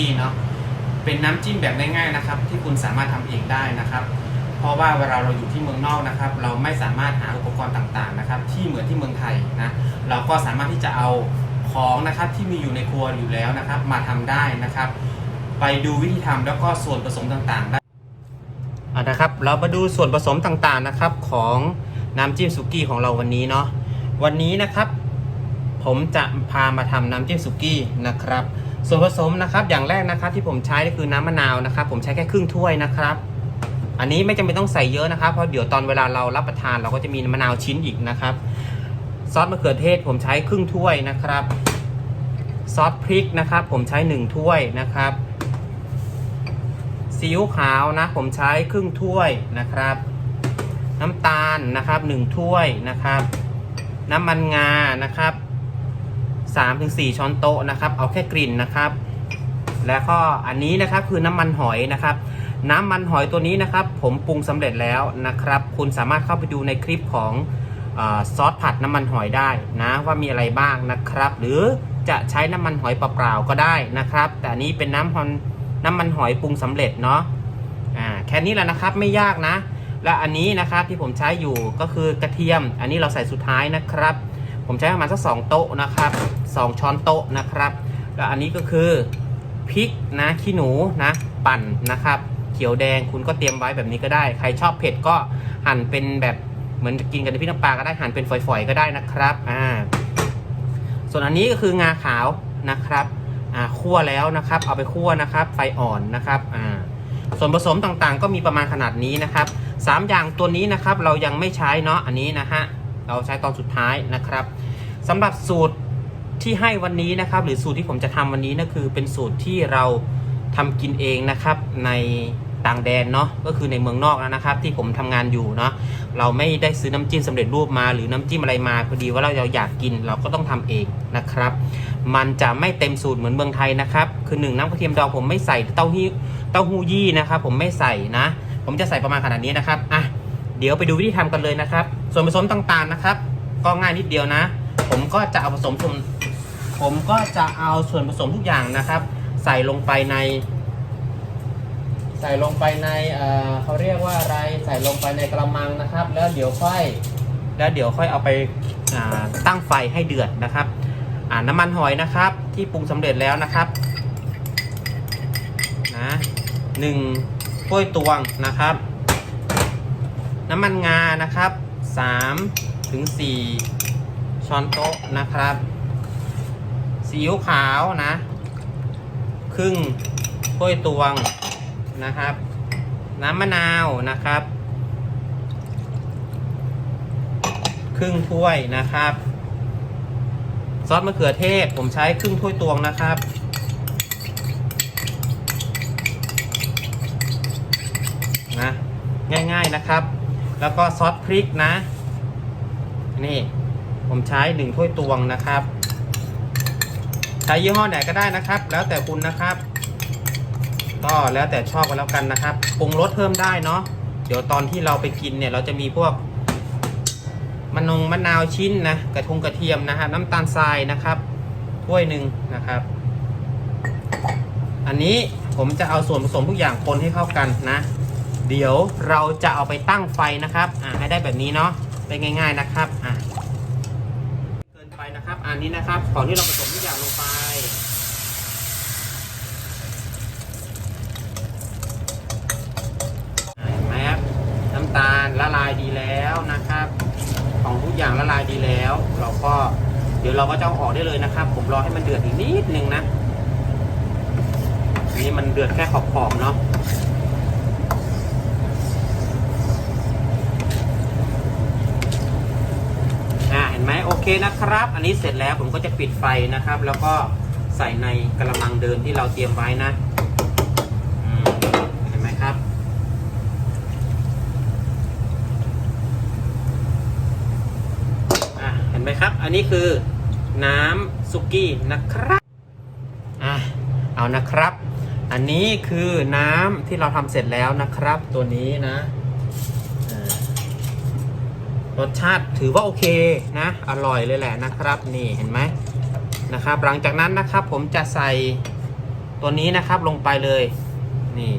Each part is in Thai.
กี้เนาะเป็นน้ำจิ้มแบบง่ายๆนะครับ ที่คุณสามารถทำเองได้นะครับ เพราะว่าเวลาเราอยู่ที่เมืองนอกนะครับ เราไม่สามารถหาอุปกรณ์ต่างๆนะครับ ที่เหมือนที่เมืองไทยนะเราก็สามารถที่จะเอาของนะครับที่มีอยู่ในครัวอยู่แล้วนะครับ มาทำได้นะครับ ไปดูวิธีทำแล้วก็ส่วนผสมต่างๆได้อะนะครับ เรามาดูส่วนผสมต่างๆนะครับของน้ำจิ้มสุกี้ของเราวันนี้เนาะวันนี้นะครับ ผมจะพามาทำน้ำจิ้มสุกี้นะครับ ส่วนผสมนะครับอย่างแรกนะครับที่ผมใช้ก็คือน้ำมะนาวนะครับ ผมใช้แค่ครึ่งถ้วยนะครับ อันนี้ไม่จำเป็นต้องใส่เยอะนะครับเพราะเดี๋ยวตอนเวลาเรารับประทานเราก็จะมีมะนาวชิ้นอีกนะครับ ซอสมะเขือเทศผมใช้ครึ่งถ้วยนะครับ ซอสพริกนะครับ ผมใช้หนึ่งถ้วยนะครับซีอิ๊วขาวนะผมใช้ครึ่งถ้วยนะครับ น้ำตาลนะครับหนึ่งถ้วยนะครับ น้ำมันงานะครับ 3-4 ช้อนโต๊ะนะครับ เอาแค่กลิ่นนะครับ แล้วก็อันนี้นะครับคือน้ำมันหอยนะครับ น้ำมันหอยตัวนี้นะครับ ผมปรุงสำเร็จแล้วนะครับ คุณสามารถเข้าไปดูในคลิปของอซอสผัดน้ำมันหอยได้นะว่ามีอะไรบ้างนะครับ หรือจะใช้น้ำมันหอยเปล่าๆก็ได้นะครับ แต่อันนี้เป็นน้ำหอนน้ำมันหอยปรุงสำเร็จเนาะอ่าแค่นี้แหละนะครับไม่ยากนะ และอันนี้นะครับที่ผมใช้อยู่ก็คือกระเทียม อันนี้เราใส่สุดท้ายนะครับ ผมใช้ประมาณสักสองโต๊ะนะครับสองช้อนโต๊ะนะครับแล้วอันนี้ก็คือพริกนะขี้หนูนะปั่นนะครับ เขียวแดงคุณก็เตรียมไว้แบบนี้ก็ได้ ใครชอบเผ็ดก็หั่นเป็นแบบเหมือนกินกับน้ำพริกน้ำปลาก็ได้หั่นเป็นฝอยๆก็ได้นะครับอ่าส่วนอันนี้ก็คืองาขาวนะครับอ่าคั่วแล้วนะครับ เอาไปคั่วนะครับ ไฟอ่อนนะครับอ่าส่วนผสมต่างๆ ก็มีประมาณขนาดนี้นะครับสามอย่างตัวนี้นะครับเรายังไม่ใช้เนาะอันนี้นะฮะเราใช้ตอนสุดท้ายนะครับ สำหรับสูตรที่ให้วันนี้นะครับ หรือสูตรที่ผมจะทำวันนี้นะคือเป็นสูตรที่เราทำกินเองนะครับในต่างแดนเนาะก็คือในเมืองนอกแล้วนะครับ ที่ผมทำงานอยู่เนาะเราไม่ได้ซื้อน้ำจิ้มสำเร็จรูปมาหรือน้ำจิ้มอะไรมาพอดีว่าเราอยากกินเราก็ต้องทำเองนะครับ มันจะไม่เต็มสูตรเหมือนเมืองไทยนะครับ คือหนึ่งน้ำกระเทียมดองผมไม่ใส่เต้าหู้เต้าหู้ยี่นะครับ ผมไม่ใส่นะ ผมจะใส่ประมาณขนาดนี้นะครับอะเดี๋ยวไปดูวิธีทำกันเลยนะครับ ส่วนผสมต่างๆนะครับ ก็ง่ายนิดเดียวนะ ผมก็จะเอาผสมส่วนผมก็จะเอาส่วนผสมทุกอย่างนะครับ ใส่ลงไปใน ใส่ลงไปในเอ่อเขาเรียกว่าอะไรใส่ลงไปในกระมังนะครับ แล้วเดี๋ยวค่อย แล้วเดี๋ยวค่อยเอาไปาตั้งไฟให้เดือดนะครับน้ำมันหอยนะครับ ที่ปรุงสำเร็จแล้วนะครับนะหนึ่งถ้วยตวงนะครับ น้ำมันงานะครับ3ถึง4 ช้อนโต๊ะนะครับซีอิ๊วขาวนะ ครึ่งถ้วยตวงนะครับ น้ำมะนาวนะครับ ครึ่งถ้วยนะครับ ซอสมะเขือเทศผมใช้ครึ่งถ้วยตวงนะครับนะง่ายๆนะครับ แล้วก็ซอสพริกนะ นี่ ผมใช้หนึ่งถ้วยตวงนะครับ ใช้ยี่ห้อไหนก็ได้นะครับ แล้วแต่คุณนะครับ ก็แล้วแต่ชอบกันแล้วกันนะครับปรุงรสเพิ่มได้เนาะเดี๋ยวตอนที่เราไปกินเนี่ยเราจะมีพวกมะนงมะนาวชิ้นนะกระทงกระเทียมนะฮะน้ำตาลทรายนะครับถ้วยหนึ่งนะครับ อันนี้ผมจะเอาส่วนผสมทุกอย่างคนให้เข้ากันนะ เดี๋ยวเราจะเอาไปตั้งไฟนะครับอ่าให้ได้แบบนี้เนาะเป็นง่าย ๆนะครับอ่า เกินไปนะครับ อันนี้นะครับก่อนที่เราผสมทุกอย่างลงไป เห็นไหมครับ น้ำตาลละลายดีแล้วนะครับ ของทุกอย่างละลายดีแล้ว เราก็เดี๋ยวเราก็จะเอาออกได้เลยนะครับ ผมรอให้มันเดือดอีกนิดนึงนะ อันนี้มันเดือดแค่ขอบๆเนาะ อ่าเห็ นไหมโอเคนะครับ อันนี้เสร็จแล้วผมก็จะปิดไฟนะครับ แล้วก็ใส่ในกระมังเดิมที่เราเตรียมไว้นะเห็นไหมครับอะเห็นไหมครับ อันนี้คือน้ำซุกี้นะครับอะเอานะครับ อันนี้คือน้ำที่เราทำเสร็จแล้วนะครับ ตัวนี้นะ รสชาติถือว่าโอเคนะ อร่อยเลยแหละนะครับ นี่เห็นไหมนะครับ หลังจากนั้นนะครับผมจะใส่ตัวนี้นะครับลงไปเลย นี่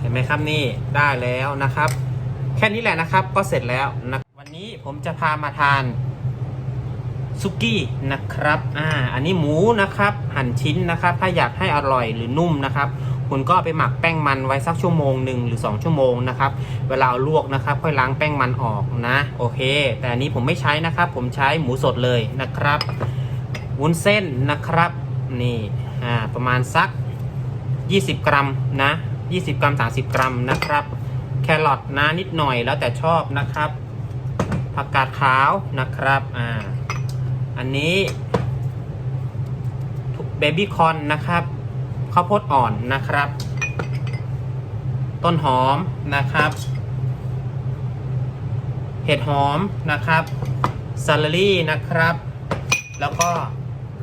เห็นไหมครับนี่ได้แล้วนะครับ แค่นี้แหละนะครับก็เสร็จแล้วนะวันนี้ผมจะพามาทาน ซุกี้นะครับ อ่า อันนี้หมูนะครับ หั่นชิ้นนะครับ ถ้าอยากให้อร่อยหรือนุ่มนะครับ คุณก็ไปหมักแป้งมันไว้สักชั่วโมงหนึ่งหรือ 2 ชั่วโมงนะครับ เวลาเอาลวกนะครับ ค่อยล้างแป้งมันออกนะ โอเค แต่อันนี้ผมไม่ใช้นะครับ ผมใช้หมูสดเลยนะครับ วุ้นเส้นนะครับ นี่ อ่า ประมาณสัก 20 กรัมนะ 20 กรัม 30 กรัมนะครับ แครอทนะนิดหน่อยแล้วแต่ชอบนะครับ ผักกาดขาวนะครับ อ่า อันนี้เบบี้คอนนะครับข้าวโพดอ่อนนะครับ ต้นหอมนะครับ เห็ดหอมนะครับซาลารี่นะครับ แล้วก็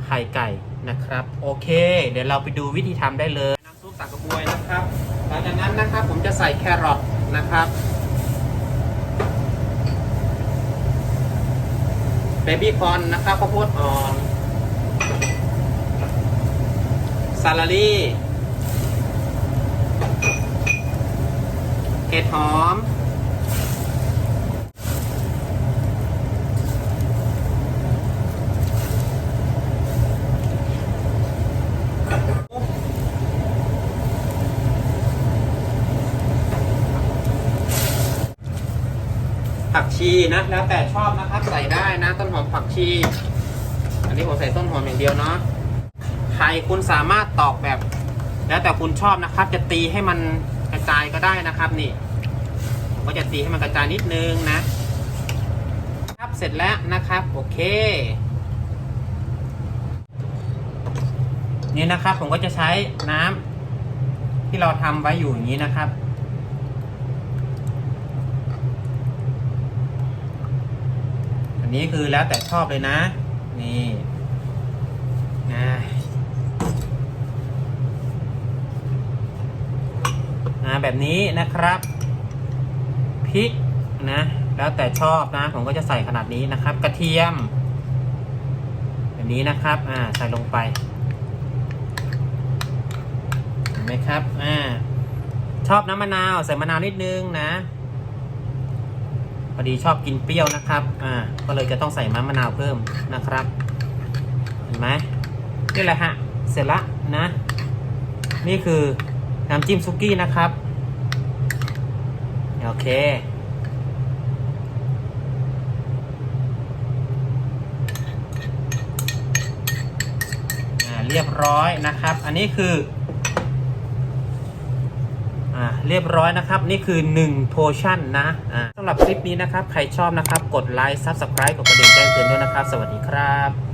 ไข่ไก่นะครับ โอเค เดี๋ยวเราไปดูวิธีทำได้เลยน้ำซุปสักกระบวยนะครับ หลังจากนั้นนะครับผมจะใส่แครอทนะครับ เบบี้คอนนะครับข้าวโพดอ่อนซาลารี่เห็ดหอม ผัก ชีนะ แล้วแต่ชอบนะครับใส่ได้นะ ต้นหอมผักชี อันนี้ผมใส่ต้นหอมอย่างเดียวเนาะไข่คุณสามารถตอกแบบ แล้วแต่คุณชอบนะครับ จะตีให้มันกระจายก็ได้นะครับนี่ผมก็จะตีให้มันกระจายนิดนึงนะ ครับเสร็จแล้วนะครับโอเค นี่นะครับผมก็จะใช้น้ำที่เราทำไว้อยู่อย่างนี้นะครับ นี้คือแล้วแต่ชอบเลยนะ นี่นะอ่าแบบนี้นะครับพริกนะ แล้วแต่ชอบนะ ผมก็จะใส่ขนาดนี้นะครับ กระเทียม แบบนี้นะครับ อ่าใส่ลงไปเห็นไหมครับ อ่า ชอบน้ำมะนาว ใส่มะนาวนิดนึงนะ พอดีชอบกินเปรี้ยวนะครับ อ่า ก็เลยจะต้องใส่น้ำมะนาวเพิ่มนะครับ เห็นไหมนี่แหละฮะ เสร็จละนะ นี่คือน้ำจิ้มซุกี้นะครับ โอเคอ่าเรียบร้อยนะครับ อันนี้คือ อ่าเรียบร้อยนะครับ นี่คือ1โพชั่นนะอ่าสำหรับคลิปนี้นะครับ ใครชอบนะครับ กดไลค์ Subscribe กดกระดิ่งแจ้งเตือนด้วยนะครับ สวัสดีครับ